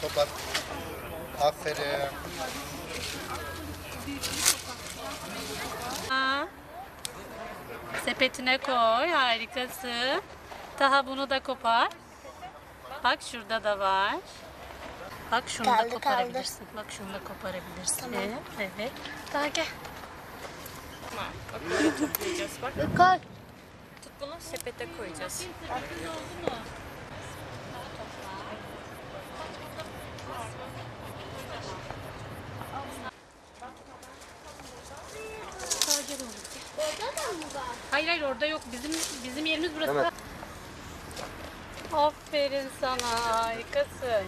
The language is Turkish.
Topar. Aferin. Ha. Sepetine koy. Harikasın. Daha bunu da kopar. Bak şurada da var. Bak şunu da Kaldı, koparabilirsin. Bak şunu da koparabilirsin. Evet. Daha gel. Toplayacağız bak. Koy. Tut bunu sepete koyacağız. Hayır hayır orada yok. Bizim bizim yerimiz burası. Aferin sana. Harikasın.